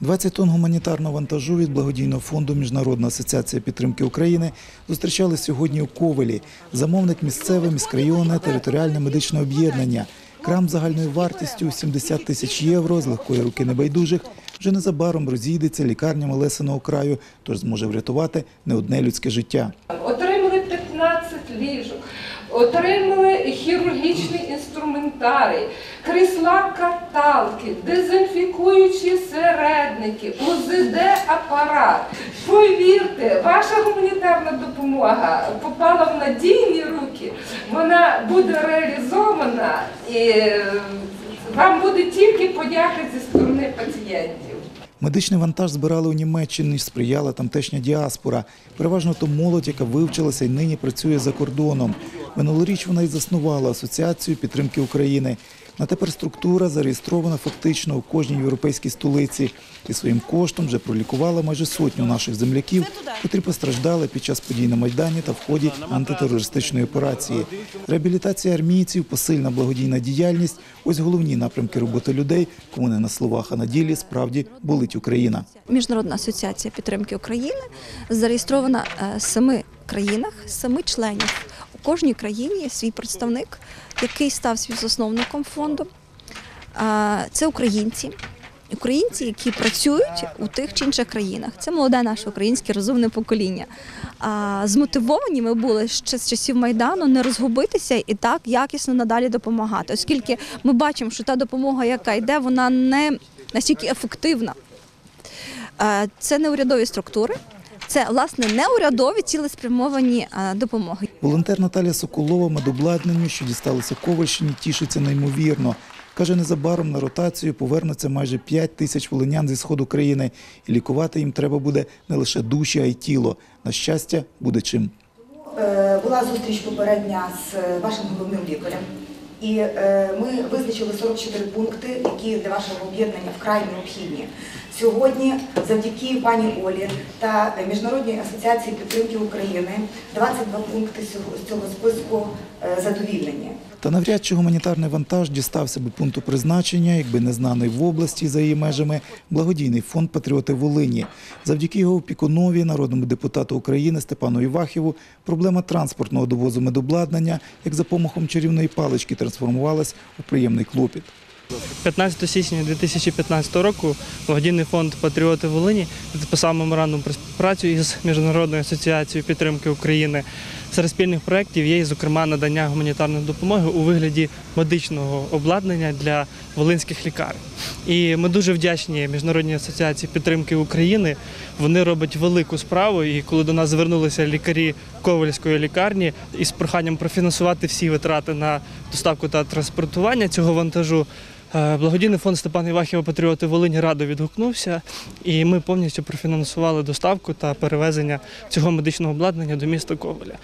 20 тонн гуманітарного вантажу від благодійного фонду Міжнародна асоціація підтримки України зустрічали сьогодні у Ковелі. Замовник місцеве, міськрайонне, територіальне медичне об'єднання. Крам загальною вартістю 70 тисяч євро з легкої руки небайдужих вже незабаром розійдеться лікарнями Лесиного краю, тож зможе врятувати не одне людське життя. Отримали 15 ліжок, отримали хірургічний інструментарій, крісла каталки, дезінфікуючі середники, УЗД-апарат. Повірте, ваша гуманітарна допомога попала в надійні руки, вона буде реалізована і е, вам буде тільки подяка зі сторони пацієнтів. Медичний вантаж збирали у Німеччині, сприяла тамтешня діаспора. Переважно то молодь, яка вивчилася і нині працює за кордоном. Минулоріч вона й заснувала Асоціацію підтримки України. На тепер структура зареєстрована фактично у кожній європейській столиці і своїм коштом вже пролікувала майже сотню наших земляків, котрі постраждали під час подій на Майдані та в ході антитерористичної операції. Реабілітація армійців, посильна благодійна діяльність ось головні напрямки роботи людей, кому не на словах, а на ділі справді болить Україна. Міжнародна асоціація підтримки України зареєстрована е, семи країнах, семи членів. Кожній країні є свій представник, який став співзасновником фонду. Це українці. Українці, які працюють у тих чи інших країнах, це молоде наше українське розумне покоління. Змотивовані ми були ще з часів майдану не розгубитися і так якісно надалі допомагати, оскільки ми бачимо, що та допомога, яка йде, вона не настільки ефективна. Це не урядові структури, це власне неурядові цілеспрямовані е, допомоги. Волонтер Наталія Соколова медобладнанню, що дісталося Ковальщині, тішиться неймовірно. Каже, незабаром на ротацію повернуться майже 5 тисяч волинян зі сходу країни, і лікувати їм треба буде не лише душі, а й тіло. На щастя, буде чим. Е, Була зустріч попередня з е, вашим головним лікарем, і е, ми визначили 44 пункти, які для вашого об'єднання вкрай необхідні. Сьогодні, завдяки пані Олі та Міжнародній асоціації підтримки України, 22 пункти з цього списку е, задовільнені. Та навряд чи гуманітарний вантаж дістався би пункту призначення, якби не знаний в області за її межами благодійний фонд Патріоти Волині. Завдяки його опікунові, народному депутату України Степану Івахіву, проблема транспортного довозу медобладнання, як за помахом чарівної палички, трансформувалась у приємний клопіт. 15 січня 2015 року благодійний фонд Патріоти Волині підписав меморандум про співпрацю із Міжнародною асоціацією підтримки України. Серед спільних проєктів є, зокрема, надання гуманітарної допомоги у вигляді медичного обладнання для волинських лікарень. І ми дуже вдячні Міжнародній асоціації підтримки України. Вони роблять велику справу. І коли до нас звернулися лікарі Ковальської лікарні із проханням профінансувати всі витрати на доставку та транспортування цього вантажу. Е, Благодійний фонд Степана Івахіва Патріоти Волині радо відгукнувся, і ми повністю профінансували доставку та перевезення цього медичного обладнання до міста Коваля.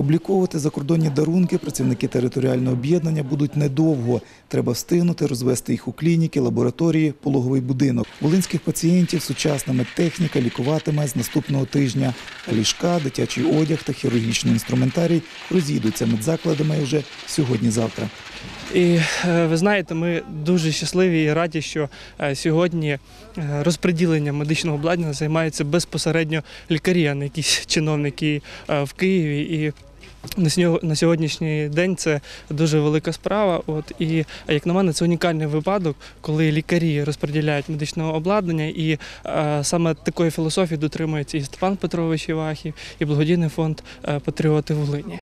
Обліковувати закордонні дарунки працівники територіального об'єднання будуть недовго. Треба встигнути розвести їх у клініки, лабораторії, пологовий будинок. Волинських пацієнтів сучасна медтехніка лікуватиме з наступного тижня. Ліжка, дитячий одяг та хірургічний інструментарій розійдуться медзакладами вже сьогодні-завтра. І е, ви знаєте, ми дуже щасливі і раді, що е, сьогодні е, розподіленням медичного обладнання займаються безпосередньо лікарі, а не якісь чиновники в Києві. І на сьогодні- на сьогоднішній день це дуже велика справа. От і як на мене, це унікальний випадок, коли лікарі розподіляють медичне обладнання, і е, саме такої філософії дотримується і Степан Петрович Івахів, і благодійний фонд е, Патріоти Волині.